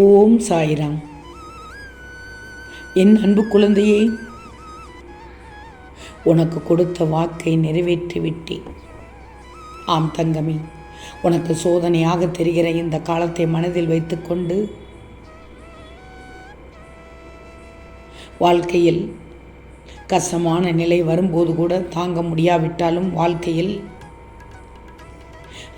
ஓம் சாய்ராம். என் அன்பு குழந்தையே உனக்கு கொடுத்த வாக்கை நிறைவேற்றி விட்டேன். ஆம் தங்கமே உனக்கு சோதனையாக தெரிகிற இந்த காலத்தை மனதில் வைத்துக்கொண்டு வாழ்க்கையில் கஷ்டமான நிலை வரும்போது கூட தாங்க முடியாவிட்டாலும் வாழ்க்கையில்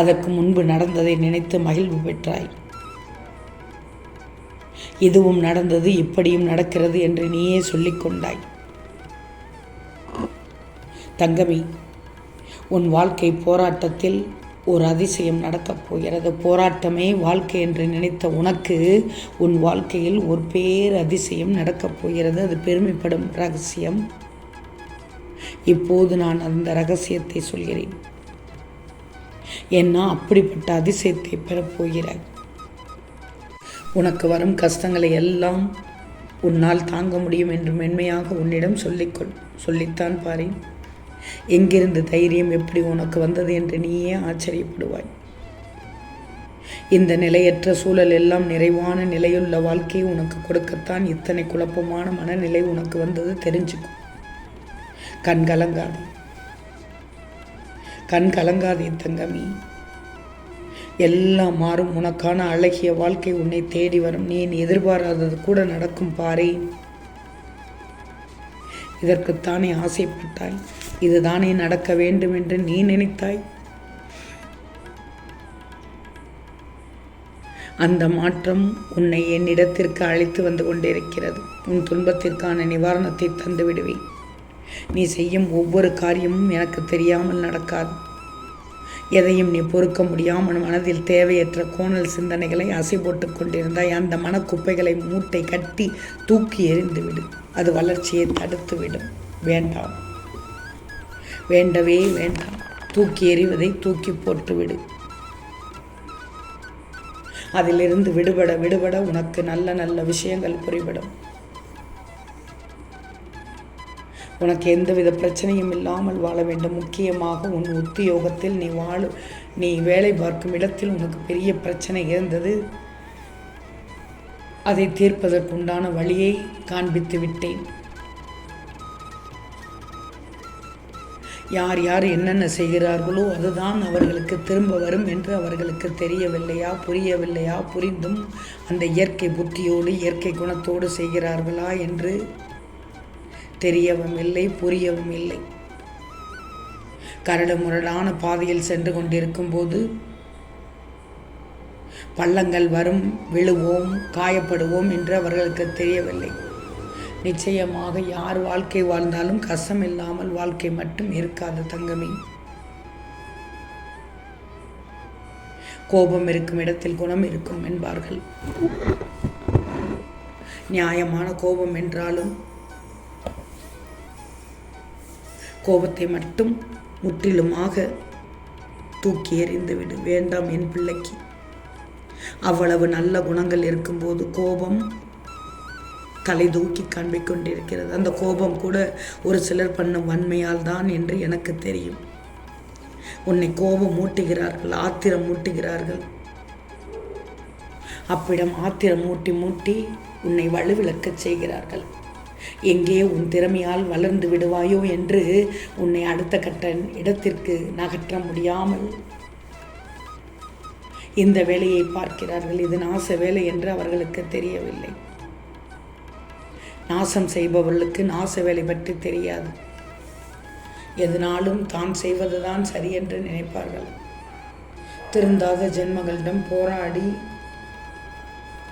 அதற்கு முன்பு நடந்ததை நினைத்து மகிழ்வு பெற்றாய். இதுவும் நடந்தது இப்படியும் நடக்கிறது என்று நீயே சொல்லிக்கொண்டாய் தங்கமி உன் வாழ்க்கை போராட்டத்தில் ஒரு அதிசயம் நடக்கப் போகிறது. போராட்டமே வாழ்க்கை என்று நினைத்த உனக்கு உன் வாழ்க்கையில் ஒரு பேர் அதிசயம் நடக்கப் போகிறது. அது பெருமைப்படும் ரகசியம். இப்போது நான் அந்த ரகசியத்தை சொல்கிறேன். ஏன்னா அப்படிப்பட்ட அதிசயத்தை பெறப்போகிறாய் உனக்கு வரும் கஷ்டங்களை எல்லாம் உன்னால் தாங்க முடியும் என்று மென்மையாக உன்னிடம் சொல்லிக்கொள் சொல்லித்தான் பாரேன். எங்கிருந்து தைரியம் எப்படி உனக்கு வந்தது என்று நீயே ஆச்சரியப்படுவாய். இந்த நிலையற்ற சூழல் எல்லாம் நிறைவான நிலையுள்ள வாழ்க்கையை உனக்கு கொடுக்கத்தான் இத்தனை குழப்பமான மனநிலை உனக்கு வந்தது தெரிஞ்சுக்கும் கண் கலங்காதே. கண் கலங்காதே தங்கமி. எல்லாம் மாறும். உனக்கான அழகிய வாழ்க்கை உன்னை தேடி வரும். நீ எதிர்பாராதது கூட நடக்கும் பாரே. இதற்குத்தானே ஆசைப்பட்டாய். இதுதானே நடக்க வேண்டும் என்று நீ நினைத்தாய். அந்த மாற்றம் உன்னை என்னிடத்திற்கு அழைத்து வந்து கொண்டிருக்கிறது. உன் துன்பத்திற்கான நிவாரணத்தை தந்து விடுவேன் நீ செய்யும் ஒவ்வொரு காரியமும் எனக்கு தெரியாமல் நடக்காது. எதையும் நீ பொறுக்க முடியாமல் மனதில் தேவையற்ற கோணல் சிந்தனைகளை அசை போட்டு கொண்டிருந்தாய். அந்த மனக்குப்பைகளை மூட்டை கட்டி தூக்கி எறிந்து விடு. அது வளர்ச்சியை தடுத்து விடும் வேண்டாம். வேண்டவே வேண்டாம். தூக்கி எறிவதை தூக்கி போட்டுவிடு. அதிலிருந்து விடுபட விடுபட உனக்கு நல்ல நல்ல விஷயங்கள் புரிபடும். உனக்கு எந்தவித பிரச்சனையும் இல்லாமல் வாழ வேண்டும். முக்கியமாக உன் உத்தியோகத்தில் நீ வாழும் நீ வேலை பார்க்கும் இடத்தில் உனக்கு பெரிய பிரச்சனை இருந்தது. அதை தீர்ப்பதற்குண்டான வழியை காண்பித்து விட்டேன். யார் யார் என்னென்ன செய்கிறார்களோ அதுதான் அவர்களுக்கு திரும்ப வரும் என்று அவர்களுக்கு தெரியவில்லையா புரியவில்லையா? புரிந்தும் அந்த இயற்கை புத்தியோடு இயற்கை குணத்தோடு செய்கிறார்களா என்று தெரியவும் இல்லை புரியவும் இல்லை. கரடு முரடான பாதையில் சென்று கொண்டிருக்கும் போது பள்ளங்கள் வரும் விழுவோம் காயப்படுவோம் என்று அவர்களுக்கு தெரியவில்லை. நிச்சயமாக யார் வாழ்க்கை வாழ்ந்தாலும் கசம் இல்லாமல் வாழ்க்கை மட்டும் இருக்காது தங்கமே. கோபம் இருக்கும் இடத்தில் குணம் இருக்கும் என்பார்கள். நியாயமான கோபம் என்றாலும் கோபத்தை மட்டும் முற்றிலுமாக தூக்கி எறிந்துவிடு வேண்டாம் என் பிள்ளைக்கு. அவ்வளவு நல்ல குணங்கள் இருக்கும்போது கோபம் தலை தூக்கி காண்பிக் கொண்டிருக்கிறது அந்த கோபம் கூட ஒரு சிலர் பண்ணும் வன்மையால் தான் என்று எனக்கு தெரியும். உன்னை கோபம் மூட்டுகிறார்கள் ஆத்திரம் மூட்டுகிறார்கள். அப்பிடம் ஆத்திரம் மூட்டி மூட்டி உன்னை வலுவிழக்கச் செய்கிறார்கள். எங்கே உன் திறமையால் வளர்ந்து விடுவாயோ என்று உன்னை அடுத்த கட்ட இடத்திற்கு நகற்ற முடியாமல். இந்த வேலையை பார்க்கிறார்கள். இது நாச வேலை என்று அவர்களுக்கு தெரியவில்லை. நாசம் செய்பவர்களுக்கு நாச வேலை பற்றி தெரியாது. எதனாலும் தான் செய்வதுதான் சரி என்று நினைப்பார்கள். திருந்தாத ஜென்மங்களிடம் போராடி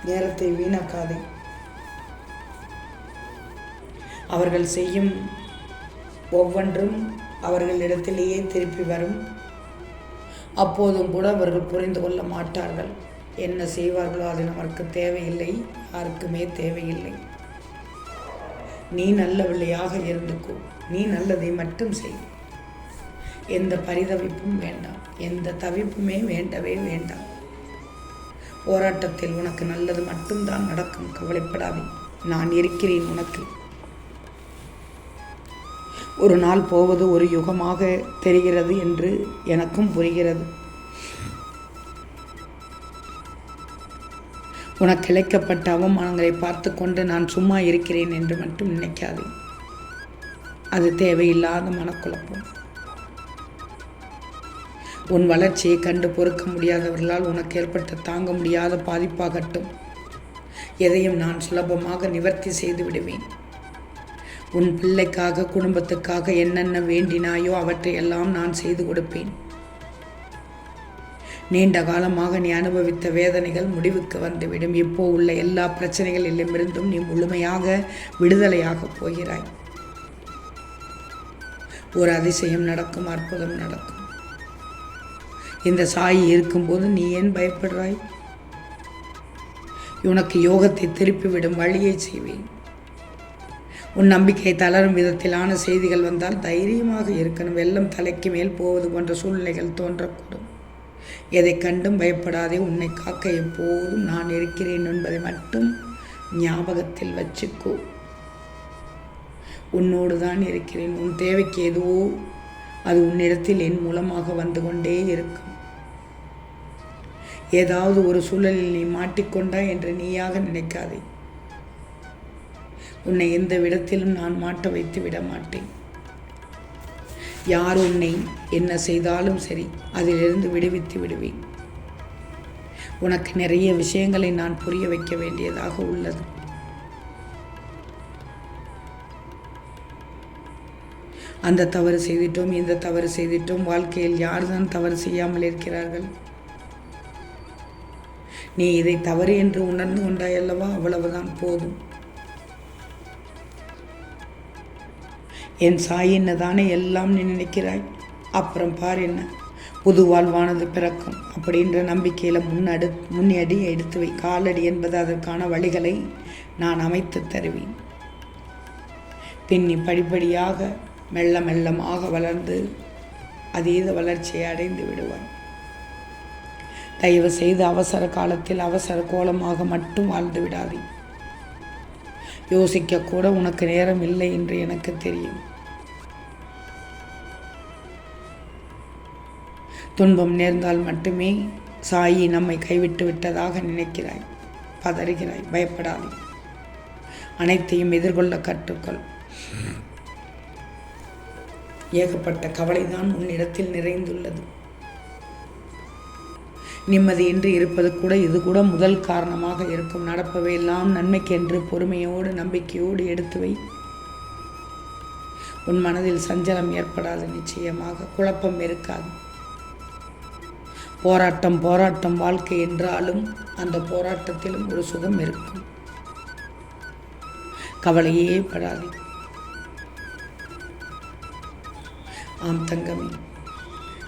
நேரத்தை வீணாக்காதே. அவர்கள் செய்யும் ஒவ்வொன்றும் அவர்களிடத்திலேயே திருப்பி வரும். அப்போதும் கூட அவர்கள் புரிந்து கொள்ள மாட்டார்கள். என்ன செய்வார்களோ அது நமக்கு தேவையில்லை யாருக்குமே தேவையில்லை. நீ நல்லவில்லையாக இருந்துக்கோ நீ நல்லதை மட்டும் செய். எந்த பரிதவிப்பும் வேண்டாம் எந்த தவிப்புமே வேண்டவே வேண்டாம். போராட்டத்தில் உனக்கு நல்லது மட்டும்தான் நடக்கும் கவலைப்படாதே. நான் இருக்கிறேன் உனக்கு. ஒரு நாள் போவது ஒரு யுகமாக தெரிகிறது என்று எனக்கும் புரிகிறது. உனக்கு இழைக்கப்பட்ட அவமானங்களை பார்த்து கொண்டு நான் சும்மா இருக்கிறேன் என்று மட்டும் நினைக்காதே. அது தேவையில்லாத மனக்குழப்பம். உன் வளர்ச்சியை கண்டு பொறுக்க முடியாதவர்களால் உனக்கு ஏற்பட்ட தாங்க முடியாத பாதிப்பாகட்டும். எதையும் நான் சுலபமாக நிவர்த்தி செய்து விடுவேன். உன் பிள்ளைக்காக குடும்பத்துக்காக என்னென்ன வேண்டினாயோ அவற்றையெல்லாம் நான் செய்து கொடுப்பேன். நீண்ட காலமாக நீ அனுபவித்த வேதனைகள் முடிவுக்கு வந்துவிடும். இப்போ உள்ள எல்லா பிரச்சனைகளிலுமிருந்தும் நீ முழுமையாக விடுதலையாக போகிறாய். ஒரு அதிசயம் நடக்கும் அற்புதம் நடக்கும். இந்த சாயி இருக்கும்போது நீ ஏன் பயப்படுறாய்? உனக்கு யோகத்தை திருப்பிவிடும் வழியை செய்வேன். உன் நம்பிக்கை தளரும் விதத்திலான செய்திகள் வந்தால் தைரியமாக இருக்கணும். வெள்ளம் தலைக்கு மேல் போவது போன்ற சூழ்நிலைகள் தோன்றக்கூடும். எதை கண்டும் பயப்படாதே உன்னை காக்க எப்போதும் நான் இருக்கிறேன் என்பதை மட்டும் ஞாபகத்தில் வச்சுக்கோ. உன்னோடு தான் இருக்கிறேன். உன் தேவைக்கு எதுவோ அது உன்னிடத்தில் என் மூலமாக வந்து கொண்டே இருக்கும். ஏதாவது ஒரு சூழலில் நீ மாட்டிக்கொண்டா என்று நீயாக நினைக்காதே. உன்னை எந்த விடத்திலும் நான் மாட்ட வைத்து விட மாட்டேன். யார் உன்னை என்ன செய்தாலும் சரி அதிலிருந்து விடுவித்து விடுவேன். உனக்கு நிறைய விஷயங்களை நான் புரிய வைக்க வேண்டியதாக உள்ளது. அந்த தவறு செய்துட்டோம் இந்த தவறு செய்துட்டோம். வாழ்க்கையில் யார்தான் தவறு செய்யாமல் இருக்கிறார்கள்? நீ இதை தவறு என்று உணர்ந்து கொண்டாய் அல்லவா அவ்வளவுதான் போதும். என் சாயின்னு தானே எல்லாம் நீ நினைக்கிறாய்? அப்புறம் பார் என்ன? புது வாழ்வானது பிறக்கும். அப்படின்ற நம்பிக்கையில் முன்னடு முன்னடி எடுத்து வை. காலடி என்பது அதற்கான வழிகளை நான் அமைத்து தருவேன். பின்னி படிப்படியாக மெல்ல மெல்லமாக வளர்ந்து அதீத வளர்ச்சியை அடைந்து விடுவாய். தயவு செய்து அவசர காலத்தில் அவசர கோலமாக மட்டும் வாழ்ந்து விடாதே. யோசிக்கக்கூட உனக்கு நேரம் இல்லை என்று எனக்கு தெரியும். துன்பம் நேர்ந்தால் மட்டுமே சாயி நம்மை கைவிட்டு விட்டதாக நினைக்கிறாய் பதறுகிறாய் பயப்படாதே. அனைத்தையும் எதிர்கொள்ள கற்றுக்கொள். ஏகப்பட்ட கவலைதான் உன்னிடத்தில் நிறைந்துள்ளது. நிம்மதியின்றி இருப்பது கூட இது கூட முதல் காரணமாக இருக்கும். நடப்பவையெல்லாம் நன்மைக்கென்று பொறுமையோடு நம்பிக்கையோடு எடுத்து வை. உன் மனதில் சஞ்சலம் ஏற்படாது நிச்சயமாக. குழப்பம் இருக்காது. போராட்டம் போராட்டம் வாழ்க்கை என்றாலும் அந்த போராட்டத்திலும் ஒரு சுகம் இருக்கும். கவலையே படாது. ஆம் தங்கமே.